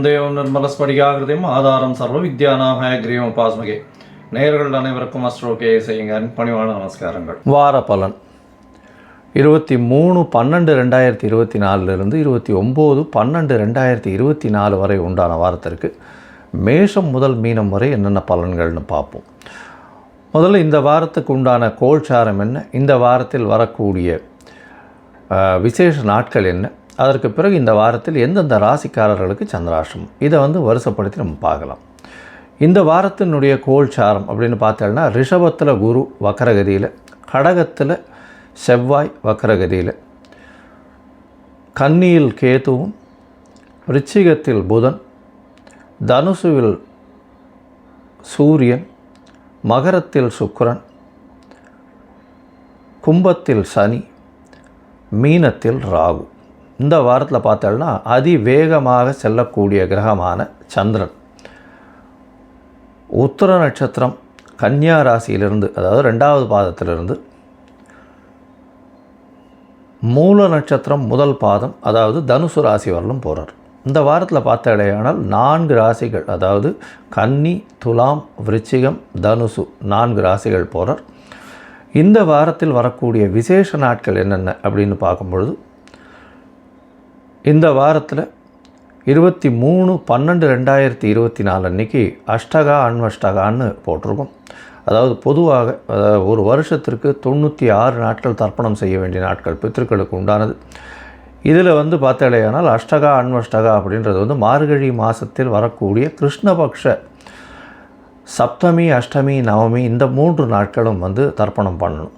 ஞானானந்தமயம் தேவம் நிர்மலஸ்படிகாகிருதியும் ஆதாரம் சர்வ வித்யானாக கிரீவம் பாஸ்மகே நேர்கள் அனைவருக்கும் அஸ்ட்ரோகே செய்யுங்க. பணிவான நமஸ்காரங்கள். வார பலன். இருபத்தி மூணு பன்னெண்டு ரெண்டாயிரத்தி இருபத்தி நாலுலேருந்து இருபத்தி ஒம்பது பன்னெண்டு ரெண்டாயிரத்தி இருபத்தி நாலு வரை உண்டான வாரத்திற்கு மேஷம் முதல் மீனம் வரை என்னென்ன பலன்கள்னு பார்ப்போம். முதல்ல இந்த வாரத்துக்கு உண்டான கோல்சாரம் என்ன? இந்த வாரத்தில் வரக்கூடிய விசேஷ நாட்கள் என்ன? அதற்கு பிறகு இந்த வாரத்தில் எந்தெந்த ராசிக்காரர்களுக்கு சந்திராஷ்டிரமம் இதை வந்து வருஷப்படுத்தி நம்ம பார்க்கலாம். இந்த வாரத்தினுடைய கோல்சாரம் அப்படின்னு பார்த்தோம்னா ரிஷபத்தில் குரு வக்கரகதியில் கடகத்தில் செவ்வாய் வக்கரகதியில் கன்னியில் கேதுவும் ரிச்சிகத்தில் புதன் தனுசுவில் சூரியன் மகரத்தில் சுக்கரன் கும்பத்தில் சனி மீனத்தில் ராகு. இந்த வாரத்தில் பார்த்தோம்னா அதிவேகமாக செல்லக்கூடிய கிரகமான சந்திரன். உத்தர நட்சத்திரம் கன்னியா ராசியிலிருந்து அதாவது ரெண்டாவது பாதத்திலிருந்து மூல நட்சத்திரம் முதல் பாதம் அதாவது தனுசு ராசி வரலும் போகிறார் இந்த வாரத்தில் பார்த்த இடையானால் நான்கு ராசிகள் அதாவது கன்னி துலாம் விருச்சிகம் தனுசு நான்கு ராசிகள் போகிறார் இந்த வாரத்தில் வரக்கூடிய விசேஷ நாட்கள் என்னென்ன அப்படின்னு பார்க்கும்பொழுது இந்த வாரத்தில் இருபத்தி மூணு பன்னெண்டு ரெண்டாயிரத்தி இருபத்தி நாலு அன்றைக்கி அஷ்டகா அன்வஷ்டகான்னு போட்டிருக்கோம். அதாவது பொதுவாக அதாவது ஒரு வருஷத்திற்கு தொண்ணூற்றி ஆறு நாட்கள் தர்ப்பணம் செய்ய வேண்டிய நாட்கள் பித்திருக்களுக்கு உண்டானது. இதில் வந்து பார்த்தாலேயானால் அஷ்டகா அன்வஷ்டகா அப்படின்றது வந்து மார்கழி மாதத்தில் வரக்கூடிய கிருஷ்ணபக்ஷ சப்தமி அஷ்டமி நவமி இந்த மூன்று நாட்களும் வந்து தர்ப்பணம் பண்ணணும்.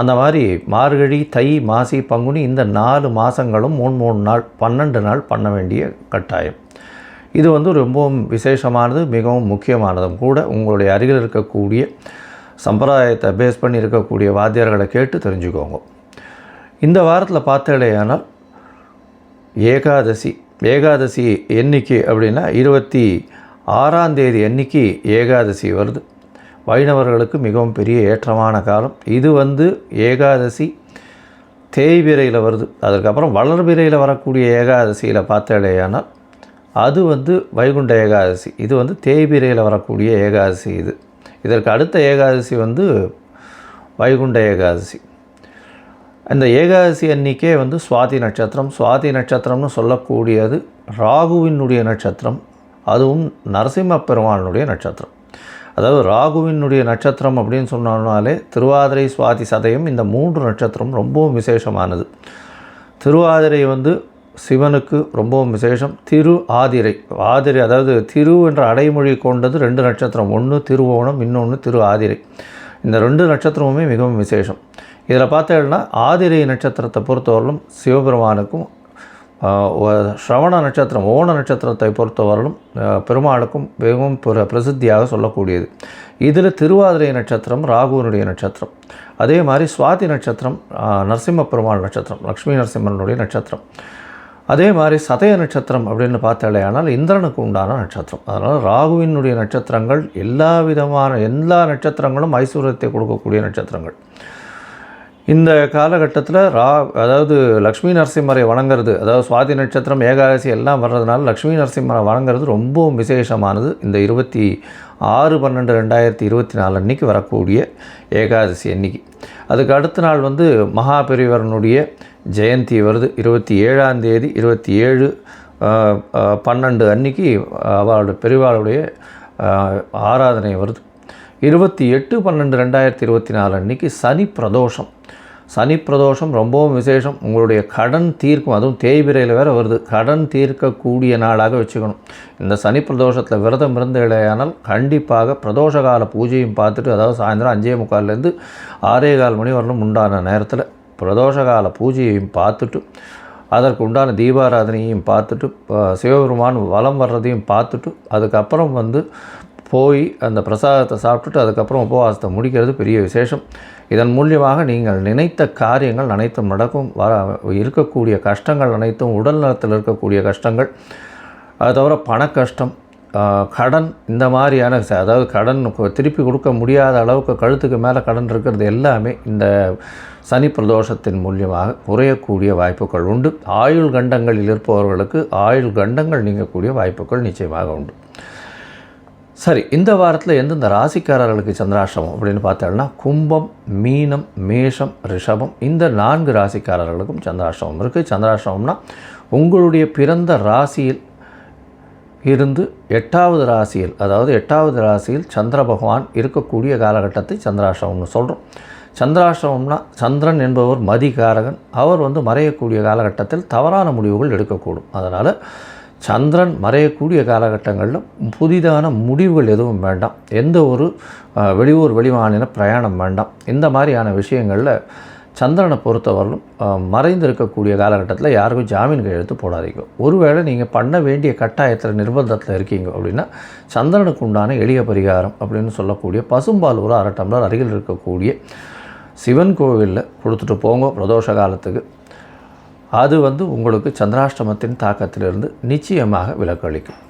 அந்த மாதிரி மார்கழி தை மாசி பங்குனி இந்த நாலு மாதங்களும் மூணு மூணு நாள் பன்னெண்டு நாள் பண்ண வேண்டிய கட்டாயம். இது வந்து ரொம்பவும் விசேஷமானது மிகவும் முக்கியமானதும் கூட உங்களுடைய அருகில் இருக்கக்கூடிய சம்பிரதாயத்தை பேஸ் பண்ணி இருக்கக்கூடிய வாத்தியார்களை கேட்டு தெரிஞ்சுக்கோங்க. இந்த வாரத்தில் பார்த்தேடையானால் ஏகாதசி ஏகாதசி எண்ணிக்கை அப்படின்னா இருபத்தி ஆறாம் தேதி அன்னைக்கு ஏகாதசி வருது. வைணவர்களுக்கு மிகவும் பெரிய ஏற்றமான காலம். இது வந்து ஏகாதசி தேய்பிரையில் வருது. அதற்கப்புறம் வளர்பிரையில் வரக்கூடிய ஏகாதசியில் பார்த்தாலேயானால் அது வந்து வைகுண்ட ஏகாதசி. இது வந்து தேய்பிரையில் வரக்கூடிய ஏகாதசி இது. இதற்கு அடுத்த ஏகாதசி வந்து வைகுண்ட ஏகாதசி. அந்த ஏகாதசி அன்னிக்கே வந்து சுவாதி நட்சத்திரம். சுவாதி நட்சத்திரம்னு சொல்லக்கூடியது ராகுவினுடைய நட்சத்திரம். அதுவும் நரசிம்ம பெருமானுடைய நட்சத்திரம். அதாவது ராகுவினுடைய நட்சத்திரம் அப்படின்னு சொன்னாலே திருவாதிரை சுவாதி சதயம் இந்த மூன்று நட்சத்திரம் ரொம்பவும் விசேஷமானது. திருவாதிரை வந்து சிவனுக்கு ரொம்பவும் விசேஷம். திரு ஆதிரை. ஆதிரை அதாவது திரு என்ற அடைமொழி கொண்டது ரெண்டு நட்சத்திரம். ஒன்று திருவோணம் இன்னொன்று திரு ஆதிரை. இந்த ரெண்டு நட்சத்திரமுமே மிகவும் விசேஷம். இதில் பார்த்தேன்னா ஆதிரை நட்சத்திரத்தை பொறுத்தவரையிலும் சிவபெருமானுக்கும் ஸ்ரவண நட்சத்திரம் ஓண நட்சத்திரத்தை பொறுத்தவரையிலும் பெருமாளுக்கும் மிகவும் பிரசித்தியாக சொல்லக்கூடியது. இதில் திருவாதிரை நட்சத்திரம் ராகுவனுடைய நட்சத்திரம். அதே மாதிரி சுவாதி நட்சத்திரம் நரசிம்ம பெருமாள் நட்சத்திரம் லக்ஷ்மி நரசிம்மனுடைய நட்சத்திரம். அதே மாதிரி சதய நட்சத்திரம் அப்படின்னு பார்த்தாலேயானால் இந்திரனுக்கு உண்டான நட்சத்திரம். அதனால் ராகுவினுடைய நட்சத்திரங்கள் எல்லா விதமான எல்லா நட்சத்திரங்களும் ஐஸ்வர்யத்தை கொடுக்கக்கூடிய நட்சத்திரங்கள். இந்த காலகட்டத்தில் ரா அதாவது லக்ஷ்மி நரசிம்மரை வணங்குறது அதாவது சுவாதி நட்சத்திரம் ஏகாதசி எல்லாம் வர்றதுனால லக்ஷ்மி நரசிம்மரை வணங்குறது ரொம்பவும் விசேஷமானது. இந்த இருபத்தி ஆறு பன்னெண்டு ரெண்டாயிரத்தி இருபத்தி நாலு அன்னைக்கு வரக்கூடிய ஏகாதசி அன்னைக்கு. அதுக்கு அடுத்த நாள் வந்து மகாபெரிவரனுடைய ஜெயந்தி வருது. இருபத்தி ஏழாம் தேதி இருபத்தி ஏழு பன்னெண்டு அன்னைக்கு அவளுடைய பெரிவாளுடைய ஆராதனை வருது. இருபத்தி எட்டு பன்னெண்டு ரெண்டாயிரத்தி இருபத்தி நாலு அன்னைக்கு சனி பிரதோஷம். சனி பிரதோஷம் ரொம்பவும் விசேஷம். உங்களுடைய கடன் தீர்க்கும் அதுவும் தேய்பிரையில் வேறு வருது. கடன் தீர்க்கக்கூடிய நாளாக வச்சுக்கணும். இந்த சனி பிரதோஷத்தில் விரதம் இருந்து இடையானால் கண்டிப்பாக பிரதோஷ கால பூஜையும் பார்த்துட்டு அதாவது சாயந்தரம் அஞ்சே முக்கால்லேருந்து ஆறே கால் மணி வரலும் உண்டான நேரத்தில் பிரதோஷ கால பூஜையையும் பார்த்துட்டு அதற்கு உண்டான தீபாராதனையும் பார்த்துட்டு சிவபெருமான் வலம் வர்றதையும் பார்த்துட்டு அதுக்கப்புறம் வந்து போய் அந்த பிரசாதத்தை சாப்பிட்டுட்டு அதுக்கப்புறம் உபவாசத்தை முடிக்கிறது பெரிய விசேஷம். இதன் மூலியமாக நீங்கள் நினைத்த காரியங்கள் அனைத்தும் நடக்கும். வர இருக்கக்கூடிய கஷ்டங்கள் அனைத்தும் உடல் நலத்தில் இருக்கக்கூடிய கஷ்டங்கள். அது தவிர பண கஷ்டம் கடன் இந்த மாதிரியான அதாவது கடன் திருப்பி கொடுக்க முடியாத அளவுக்கு கழுத்துக்கு மேலே கடன் இருக்கிறது எல்லாமே இந்த சனி பிரதோஷத்தின் மூலியமாக குறையக்கூடிய வாய்ப்புகள் உண்டு. ஆயுள் கண்டங்களில் இருப்பவர்களுக்கு ஆயுள் கண்டங்கள் நீங்கக்கூடிய வாய்ப்புகள் நிச்சயமாக உண்டு. சரி இந்த வாரத்தில் எந்தெந்த ராசிக்காரர்களுக்கு சந்திராஷ்டமம் அப்படின்னு பார்த்தோம்னா கும்பம் மீனம் மேஷம் ரிஷபம் இந்த நான்கு ராசிக்காரர்களுக்கும் சந்திராஷ்டமம் இருக்குது சந்திராஷ்டமம்னா உங்களுடைய பிறந்த ராசியில் இருந்து எட்டாவது ராசியில் அதாவது எட்டாவது ராசியில் சந்திர பகவான் இருக்கக்கூடிய காலகட்டத்தை சந்திராஷ்டமம்னு சொல்கிறோம் சந்திராஷ்டமம்னா சந்திரன் என்பவர் மதிகாரகன். அவர் வந்து மறையக்கூடிய காலகட்டத்தில் தவறான முடிவுகள் எடுக்கக்கூடும். அதனால் சந்திரன் மறையக்கூடிய காலகட்டங்களில் புதிதான முடிவுகள் எதுவும் வேண்டாம். எந்த ஒரு வெளியூர் வெளிமாநில பிரயாணம் வேண்டாம். இந்த மாதிரியான விஷயங்களில் சந்திரனை பொறுத்தவரையிலும் மறைந்து மறைந்திருக்கக்கூடிய காலகட்டத்தில் யாருக்கும் ஜாமீன் கையெழுத்து போடாதீங்க. ஒருவேளை நீங்கள் பண்ண வேண்டிய கட்டாயத்தில் நிர்பந்தத்தில் இருக்கீங்க அப்படின்னா சந்திரனுக்கு உண்டான எளிய பரிகாரம் அப்படின்னு சொல்லக்கூடிய பசும்பால் ஒரு அரை டம்ளர் அருகில் இருக்கக்கூடிய சிவன் கோவிலில் கொடுத்துட்டு போங்க பிரதோஷ காலத்துக்கு. அது வந்து உங்களுக்கு சந்திராஷ்டமத்தின் தாக்கத்திலிருந்து நிச்சயமாக விலக்களிக்கும்.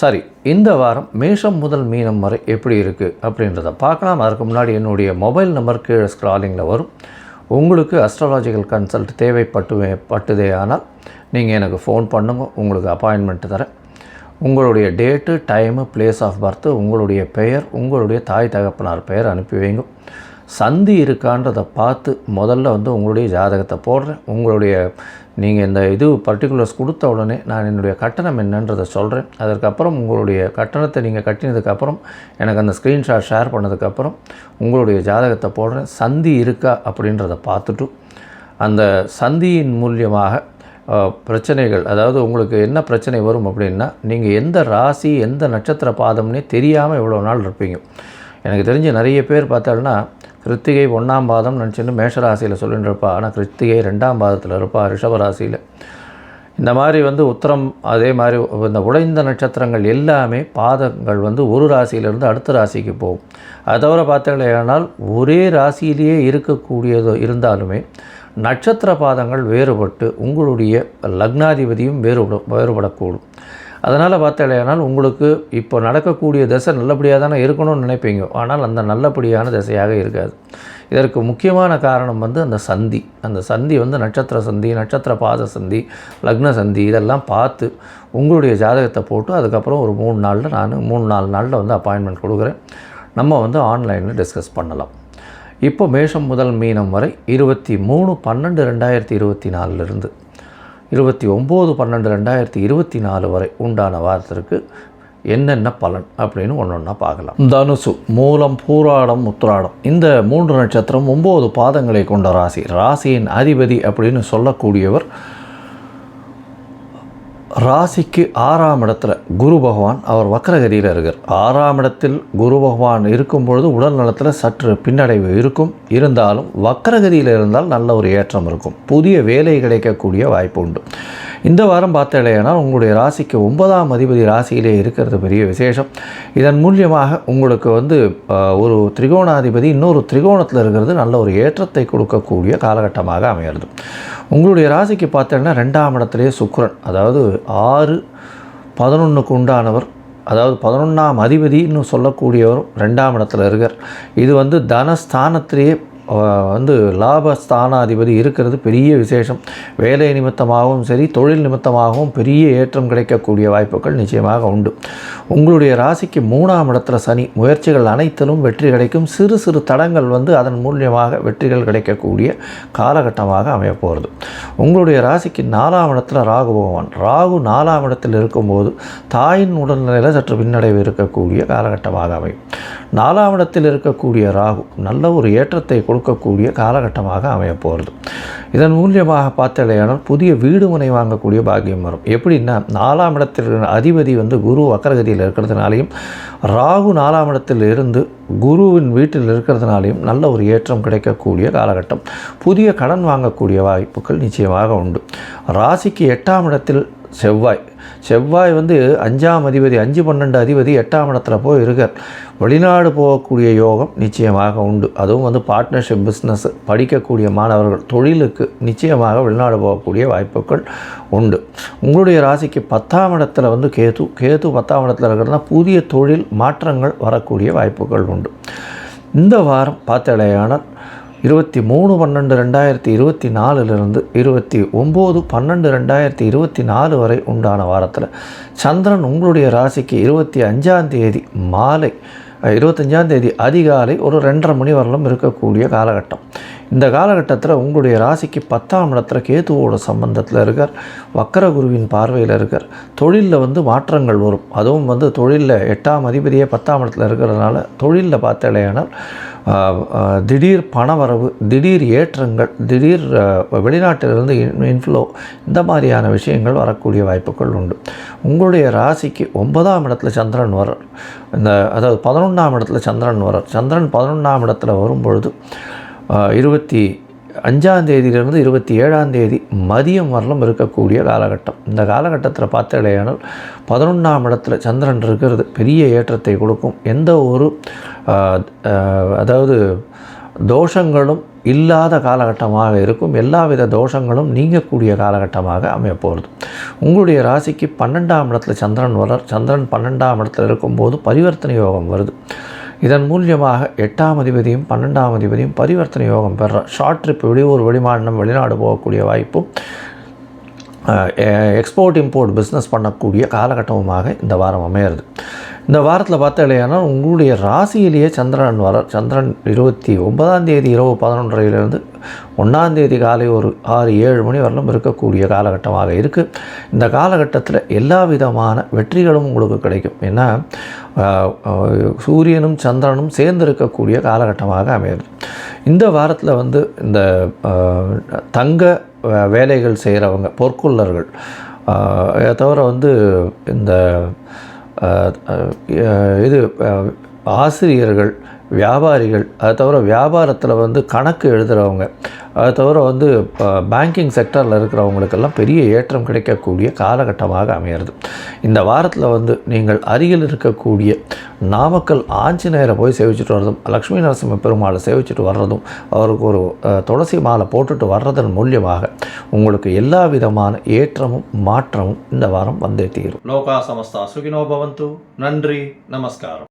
சரி இந்த வாரம் மேஷம் முதல் மீனம் வரை எப்படி இருக்குது அப்படின்றத பார்க்கலாம். அதற்கு முன்னாடி என்னுடைய மொபைல் நம்பர் கீழே ஸ்க்ராலிங்கில் வரும். உங்களுக்கு அஸ்ட்ராலாஜிக்கல் கன்சல்ட் தேவைப்பட்டு பட்டுதே ஆனால் நீங்கள் எனக்கு ஃபோன் பண்ணுங்க உங்களுக்கு அப்பாயின்மெண்ட் தரேன். உங்களுடைய date time place of birth உங்களுடைய பெயர் உங்களுடைய தாய் தகப்பனார் பெயர் அனுப்பி வைங்க. சந்தி இருக்கான்றதை பார்த்து முதல்ல வந்து உங்களுடைய ஜாதகத்தை போடுறேன். உங்களுடைய நீங்கள் இந்த இது பர்டிகுலர்ஸ் கொடுத்த உடனே நான் என்னுடைய கட்டணம் என்னன்றதை சொல்கிறேன் அதற்கப்புறம் உங்களுடைய கட்டணத்தை நீங்கள் கட்டினதுக்கப்புறம் எனக்கு அந்த ஸ்க்ரீன்ஷாட் ஷேர் பண்ணதுக்கப்புறம் உங்களுடைய ஜாதகத்தை போடுறேன். சந்தி இருக்கா அப்படின்றத பார்த்துட்டு அந்த சந்தியின் மூலியமாக பிரச்சனைகள் அதாவது உங்களுக்கு என்ன பிரச்சனை வரும் அப்படின்னா நீங்கள் எந்த ராசி எந்த நட்சத்திர பாதம்னே தெரியாமல் இவ்வளோ நாள் இருப்பீங்க. எனக்கு தெரிஞ்ச நிறைய பேர் பார்த்தாலும்னா கிருத்திகை ஒன்றாம் பாதம் நினச்சின்னு மேஷராசியில் சொல்லிட்டு இருப்பா ஆனால் கிருத்திகை ரெண்டாம் பாதத்தில் இருப்பாள் ரிஷபராசியில். இந்த மாதிரி வந்து உத்தரம் அதே மாதிரி இந்த உடைந்த நட்சத்திரங்கள் எல்லாமே பாதங்கள் வந்து ஒரு ராசியிலிருந்து அடுத்த ராசிக்கு போகும். அதை தவிர பார்த்தீங்கன்னா ஒரே ராசியிலேயே இருக்கக்கூடியது இருந்தாலுமே நட்சத்திர பாதங்கள் வேறுபட்டு உங்களுடைய லக்னாதிபதியும் வேறுபட வேறுபடக்கூடும். அதனால் பார்த்தாலேனால் உங்களுக்கு இப்போ நடக்கக்கூடிய தசை நல்லபடியாக தானே இருக்கணும்னு நினைப்பீங்க. ஆனால் அந்த நல்லபடியான திசையாக இருக்காது. இதற்கு முக்கியமான காரணம் வந்து அந்த சந்தி. அந்த சந்தி வந்து நட்சத்திர சந்தி நட்சத்திர பாத சந்தி லக்ன சந்தி இதெல்லாம் பார்த்து உங்களுடைய ஜாதகத்தை போட்டு அதுக்கப்புறம் ஒரு மூணு நாளில் நான் மூணு நாலு நாளில் வந்து அப்பாயின்மெண்ட் கொடுக்குறேன். நம்ம வந்து ஆன்லைனில் டிஸ்கஸ் பண்ணலாம். இப்போ மேஷம் முதல் மீனம் வரை இருபத்தி மூணு பன்னெண்டு ரெண்டாயிரத்தி இருபத்தி நாலுலேருந்து இருபத்தி ஒம்பது பன்னெண்டு ரெண்டாயிரத்தி இருபத்தி நாலு வரை உண்டான வாரத்திற்கு என்னென்ன பலன் அப்படின்னு ஒன்று ஒன்றா பார்க்கலாம். தனுசு மூலம் பூராடம் உத்திராடம். இந்த மூன்று நட்சத்திரம் ஒம்பது பாதங்களை கொண்ட ராசி. ராசியின் அதிபதி அப்படின்னு சொல்லக்கூடியவர் ராசிக்கு ஆறாம் இடத்துல குரு பகவான் அவர் வக்கரகதியில் இருக்கார். ஆறாம் இடத்தில் குரு பகவான் இருக்கும் பொழுது உடல் நலத்தில் சற்று பின்னடைவு இருக்கும். இருந்தாலும் வக்கரகதியில் இருந்தால் நல்ல ஒரு ஏற்றம் இருக்கும். புதிய வேலை கிடைக்கக்கூடிய வாய்ப்பு உண்டு. இந்த வாரம் பார்த்தீங்கன்னா உங்களுடைய ராசிக்கு ஒன்பதாம் அதிபதி ராசியிலே இருக்கிறது பெரிய விசேஷம். இதன் மூலியமாக உங்களுக்கு வந்து ஒரு திரிகோணாதிபதி இன்னொரு திரிகோணத்தில் இருக்கிறது நல்ல ஒரு ஏற்றத்தை கொடுக்கக்கூடிய காலகட்டமாக அமையிறது. உங்களுடைய ராசிக்கு பார்த்தீங்கன்னா ரெண்டாம் இடத்துலேயே சுக்கிரன் அதாவது ஆறு பதினொன்றுக்கு உண்டானவர் அதாவது பதினொன்றாம் அதிபதினு சொல்லக்கூடியவர் ரெண்டாம் இடத்துல இருக்கார். இது வந்து தனஸ்தானத்திலேயே வந்து லாபஸ்தானாதிபதி இருக்கிறது பெரிய விசேஷம். வேலை நிமித்தமாகவும் சரி தொழில் நிமித்தமாகவும் பெரிய ஏற்றம் கிடைக்கக்கூடிய வாய்ப்புகள் நிச்சயமாக உண்டு. உங்களுடைய ராசிக்கு மூணாம் இடத்துல சனி முயற்சிகள் அனைத்திலும் வெற்றி கிடைக்கும். சிறு சிறு தடங்கள் வந்து அதன் மூலியமாக வெற்றிகள் கிடைக்கக்கூடிய காலகட்டமாக அமையப்போகிறது உங்களுடைய ராசிக்கு நாலாம் இடத்துல ராகு பகவான். ராகு நாலாம் இடத்தில் இருக்கும்போது தாயின் உடல்நிலையில் சற்று பின்னடைவு இருக்கக்கூடிய காலகட்டமாக அமையும். நாலாம் இடத்தில் இருக்கக்கூடிய ராகு நல்ல ஒரு ஏற்றத்தை கொடுக்கக்கூடிய காலகட்டமாக அமையப்போகிறது. இதன் மூலியமாக பார்த்தலையானால் புதிய வீடு முனை வாங்கக்கூடிய பாக்கியம் வரும். எப்படின்னா நாலாம் இடத்தில் அதிபதி வந்து குரு வக்கரகதியில் இருக்கிறதுனாலையும் ராகு நாலாம் இடத்தில் இருந்து குருவின் வீட்டில் இருக்கிறதுனாலையும் நல்ல ஒரு ஏற்றம் கிடைக்கக்கூடிய காலகட்டம். புதிய கடன் வாங்கக்கூடிய வாய்ப்புகள் நிச்சயமாக உண்டு. ராசிக்கு எட்டாம் இடத்தில் செவ்வாய். செவ்வாய் வந்து அஞ்சாம் அதிபதி அஞ்சு பன்னெண்டு அதிபதி எட்டாம் இடத்துல போய் இருக்கார். வெளிநாடு போகக்கூடிய யோகம் நிச்சயமாக உண்டு. அதுவும் வந்து பார்ட்னர்ஷிப் பிஸ்னஸ் படிக்கக்கூடிய மாணவர்கள் தொழிலுக்கு நிச்சயமாக வெளிநாடு போகக்கூடிய வாய்ப்புகள் உண்டு. உங்களுடைய ராசிக்கு பத்தாம் இடத்துல வந்து கேது கேது பத்தாம் இடத்துல இருக்கிறதுனா புதிய தொழில் மாற்றங்கள் வரக்கூடிய வாய்ப்புகள் உண்டு. இந்த வாரம் பார்த்தடையானால் இருபத்தி மூணு பன்னெண்டு ரெண்டாயிரத்தி இருபத்தி நாலுலேருந்து இருபத்தி ஒம்பது பன்னெண்டு ரெண்டாயிரத்தி இருபத்தி நாலு வரை உண்டான வாரத்தில் சந்திரன் உங்களுடைய ராசிக்கு இருபத்தி அஞ்சாம் தேதி மாலை இருபத்தஞ்சாம் தேதி அதிகாலை ஒரு ரெண்டரை மணி வரலும் இருக்கக்கூடிய காலகட்டம். இந்த காலகட்டத்தில் உங்களுடைய ராசிக்கு பத்தாம் இடத்துல கேதுவோட சம்பந்தத்தில் இருக்கார். வக்கரகுருவின் பார்வையில் இருக்கார். தொழிலில் வந்து மாற்றங்கள் வரும். அதுவும் வந்து தொழிலில் எட்டாம் அதிபதியே பத்தாம் இடத்துல இருக்கிறதுனால தொழிலில் பார்த்தலையானால் திடீர் பணவரவு திடீர் ஏற்றங்கள் திடீர் வெளிநாட்டிலிருந்து இன்ஃப்ளோ இந்த மாதிரியான விஷயங்கள் வரக்கூடிய வாய்ப்புகள் உண்டு. உங்களுடைய ராசிக்கு ஒன்பதாம் இடத்துல சந்திரன் வர இந்த அதாவது பதினொன்றாம் இடத்துல சந்திரன் வர சந்திரன் பதினொன்றாம் இடத்துல வரும்பொழுது இருபத்தி அஞ்சாம் தேதியிலிருந்து இருபத்தி ஏழாம் தேதி மதியம் வரலும் இருக்கக்கூடிய காலகட்டம். இந்த காலகட்டத்தில் பார்த்தாலேயானால் பதினொன்றாம் இடத்துல சந்திரன் இருக்கிறது. பெரிய ஏற்றத்தை கொடுக்கும். எந்த ஒரு அதாவது தோஷங்களும் இல்லாத காலகட்டமாக இருக்கும். எல்லாவித தோஷங்களும் நீங்கக்கூடிய காலகட்டமாக அமையப்போகிறது உங்களுடைய ராசிக்கு பன்னெண்டாம் இடத்துல சந்திரன் வளர் சந்திரன் பன்னெண்டாம் இடத்துல இருக்கும்போது பரிவர்த்தனை யோகம் வருது. இதன் மூலியமாக எட்டாம் அதிபதியும் பன்னெண்டாம் அதிபதியும் பரிவர்த்தனை யோகம் பெற ஷார்ட் ட்ரிப் வெளியூர் வெளிமாநிலம் வெளிநாடு போகக்கூடிய வாய்ப்பும் எக்ஸ்போர்ட் இம்போர்ட் பிஸ்னஸ் பண்ணக்கூடிய காலகட்டமுமாக இந்த வாரம் அமையிறது. இந்த வாரத்தில் பார்த்தா இல்லையானா உங்களுடைய ராசியிலேயே சந்திரன் வர சந்திரன் இருபத்தி ஒன்பதாம் தேதி இரவு பதினொன்றரையிலிருந்து ஒன்றாம் தேதி காலை ஒரு ஆறு ஏழு மணி வரலும் இருக்கக்கூடிய காலகட்டமாக இருக்குது இந்த காலகட்டத்தில் எல்லா விதமான வெற்றிகளும் உங்களுக்கு கிடைக்கும். ஏன்னா சூரியனும் சந்திரனும் சேர்ந்து இருக்கக்கூடிய காலகட்டமாக அமையுது. இந்த வாரத்தில் வந்து இந்த தங்க வேலைகள் செய்கிறவங்க பொற்கொள்ளர்கள் தவிர வந்து இந்த இது ஆசிரியர்கள் வியாபாரிகள் அதை தவிர வியாபாரத்தில் வந்து கணக்கு எழுதுகிறவங்க அதை தவிர வந்து பேங்கிங் செக்டரில் இருக்கிறவங்களுக்கெல்லாம் பெரிய ஏற்றம் கிடைக்கக்கூடிய காலகட்டமாக அமையிறது. இந்த வாரத்தில் வந்து நீங்கள் அருகில் இருக்கக்கூடிய நாமக்கல் ஆஞ்சநேயரை போய் சேவிச்சுட்டு வர்றதும் லக்ஷ்மி நரசிம்ம பெருமாளை சேவிச்சுட்டு வர்றதும் அவருக்கு ஒரு துளசி மாலை போட்டுட்டு வர்றதன் மூலியமாக உங்களுக்கு எல்லா விதமான ஏற்றமும் மாற்றமும் இந்த வாரம் வந்தே தீரும். லோகா சமஸ்தா சுகினோ பவந்து. நன்றி நமஸ்காரம்.